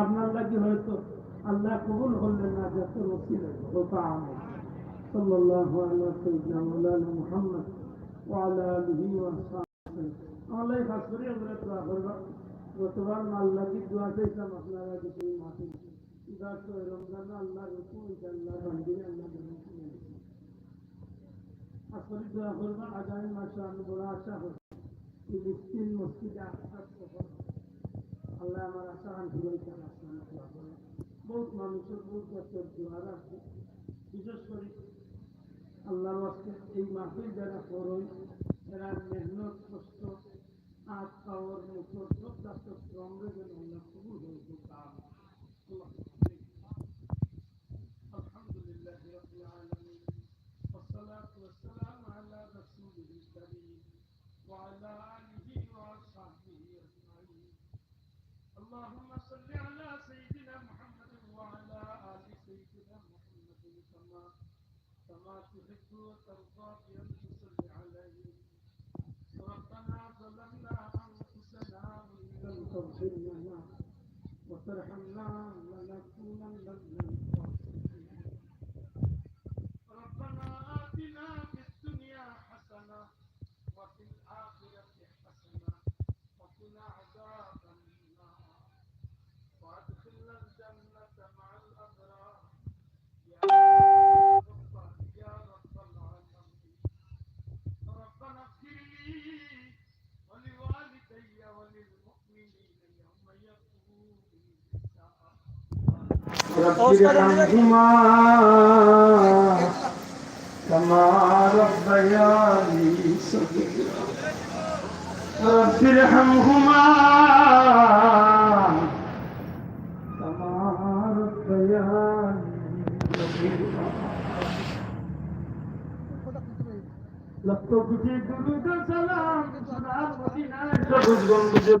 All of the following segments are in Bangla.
আপনার লাগে হয়তো আল্লাহ কবুল করলেন না যত রসিল হতো আমল صلى الله على سيدنا مولانا محمد وعلى آله وصحبه الله يخسري حضرت রাখবা গতবার আল্লাহ কি দোয়া চাইতাম আপনারা কিছু মাটি ইবার তো রমজান আল্লাহ রকম আল্লাহ বান্দিরে আল্লাহ আসলে দোয়া করবা আগামী মাসে আমি বড় আশা করি এই মিসকিন মসজিদে আসার সফর আল্লাহ আমার আশা আনতে বহুত মানুষের বহুত বছর দোয়ার আছে বিশেষ করে আল্লাহ আজকে এই মাহফিল যারা করই এরা মেহনত কষ্ট হাত পাওয়ার মুখর সব ডাক্তার সঙ্গে যেন আল্লাহ কবুল হয়েছে তার الحمد لله رب العالمين والصلاة والسلام على رسوله الكريم وعلى آله اللهم صل على سيدنا محمد وعلى آل سيدنا محمد كما كما تحب وترضى بأن تصلي عليه. ربنا ظلمنا أنفسنا وإن لم تغفر لنا وترحمنا لنكونن رب ارحمهما كما ربياني صغيرا رب ارحمهما كما ربياني صغيرا لقد كنت درود سلام سلام مدينة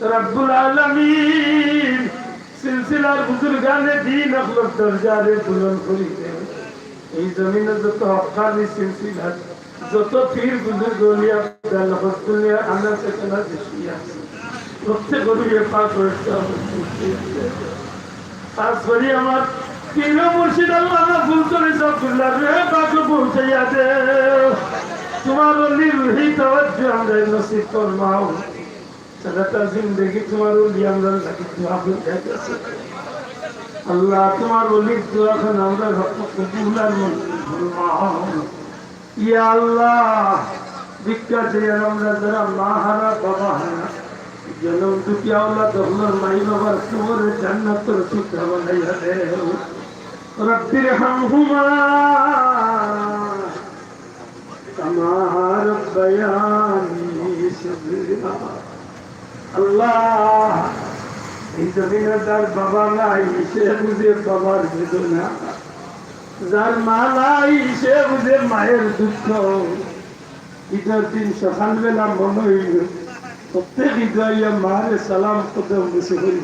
রব্বুল আলামিন সিলসিলার বুজুর্গানে দিন আখলক দরজারে বুলন্দ করি দে এই জমিনে যত হকানি সিলসিলা, যত পীর বুজুর্গ লিয়া দাল হকুলিয়া আনা বেশি আছে। প্রত্যেক গরিবে পাক হয়েছে পাস করি আমার পীর মুর্শিদ আল্লাহ ফুল করে সবগুল্লাহ রে পাক পৌঁছাইয়া দে তোমার অলি সারাটা জিন্দগি তোমার আল্লাহ, তোমার ওলির দোয়া খান আমরা কবুলার ইয়া আল্লাহ, ভিক্ষা আমরা যারা মা হারা, বাবা হারা জনম দুটি মাই বাবার তোমার জান্নাত সুখা বানাইয়া দে রব্বির হামহুমা কামা রব্বায়ানি সগীরা আল্লাহ, এই জমিনে তার বাবা নাই, সে বুঝে বাবার বেদনা। যার মা নাই, সে বুঝে মায়ের দুঃখ। ঈদের দিন সকালবেলা মনে হইল, প্রত্যেক ঈদাইয়া মারে সালাম কদম বসে হয়ে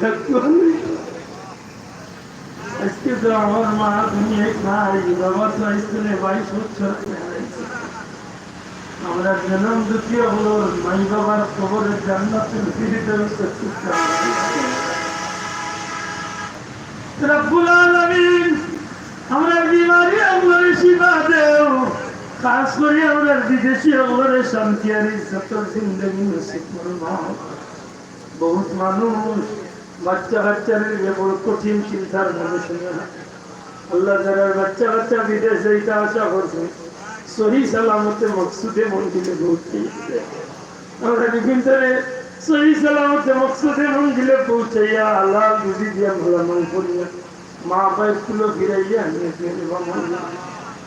আজকে তো আমার মা দুনিয়ায় নাই, বাবা তো আজকে বাইশ বছর। আমরা জনম দ্বিতীয় হলো মাই বাবার খবরের জান্নাতের ফিরিতে রব্বুল আলামিন, আমরা বিমারি আমরা শিবা দেও খাস করে আমরা বিদেশি আমরা শান্তি আর ইজ্জতর জিন্দগি নসিব করুন বহুত মানুষ বাচ্চা বাচ্চাদের বড় কঠিন চিন্তার মানুষ। আল্লাহ যারা বাচ্চা বাচ্চা বিদেশ যাইতে আশা করছে সহি সালামতে মকসুদে মন্দিরে ঘুরতে আমরা বিভিন্ন সহি সালামতে মকসুদে মন্দিরে পৌঁছাইয়া আল্লাহ বুঝি দিয়া ভোলা মন করিয়া মা বাই ফুলো ফিরাইয়া নিয়ে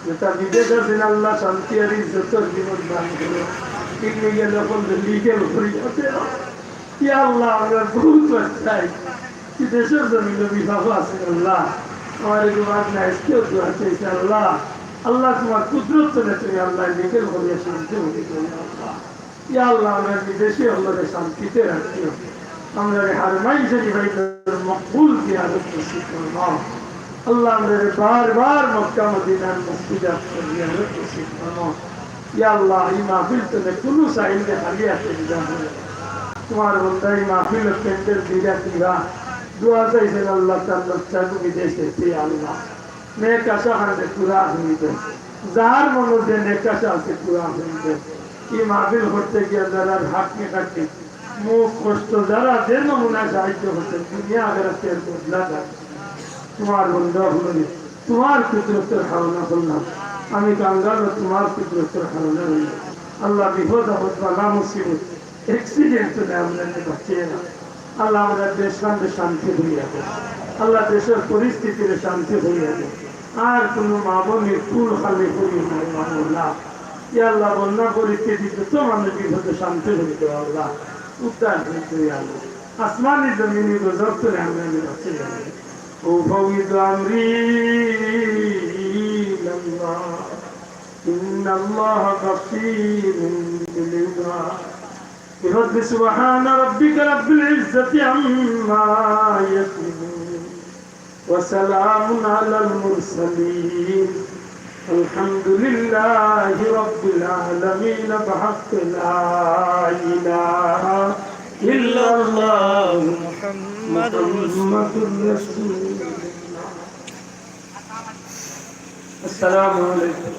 যেটা বিদেশ আল্লাহ। আল্লাহ তোমার কুদরত চলে তুমি আল্লাহ লিগেল করিয়া শান্তি হতে আল্লাহ। ইয়া আল্লাহ, আমরা বিদেশে আল্লাহ শান্তিতে রাখিও আমরা হারমাই ভাই মকবুল দিয়া নসিব করো আল্লাহ আমাদের বারবার মক্কা, মদিনার মসজিদ করিয়া নসিব করো ইয়া আল্লাহ, এই মাহফিল তুমি কোনো সাইলে খালি আছে তোমার বন্ধা, এই মাহফিল পেন্টের দিরা কিরা দোয়া চাইছেন আল্লাহ, তার বাচ্চাকে বিদেশে পেয়ে আল্লাহ নেক আশা হাতে পুরা হইবে যার আছে পুরা মাহফিল করতে গিয়ে যারা মুখ কষ্ট, যারা যে নমুনা সাহায্য দুনিয়া আগের বদলা যায়। তোমার বন্ধু হল তোমার কুদরতের ধারণা করলাম আমি কাঙ্গাল তোমার কুদরতের ধারণা হইল আল্লাহ বিপদ, আপদ বালা মুসিবত এক্সিডেন্ট হলে আমাদের বাঁচিয়ে না আল্লাহ আমাদের দেশ শান্তি হইয়া আল্লাহ দেশের পরিস্থিতির শান্তি হইয়া দেয় আর কোনো মা বোনের ফুল খালি করি নাই মামুল্লাহ ই আল্লাহ বন্যা পরিস্থিতি যত মানুষ বিপদে শান্তি হইতে আল্লাহ উদ্ধার হইতে আল্লাহ আসমানি জমিনি গজব করে আমরা বাঁচিয়ে যাবে أفوض أمري إلى الله إن الله غفير بالعباد رب سبحان ربك رب العزة عما يصفون وسلام على المرسلين الحمد لله رب العالمين بحق لا إله إلا الله محمد محمد رسول الله السلام عليكم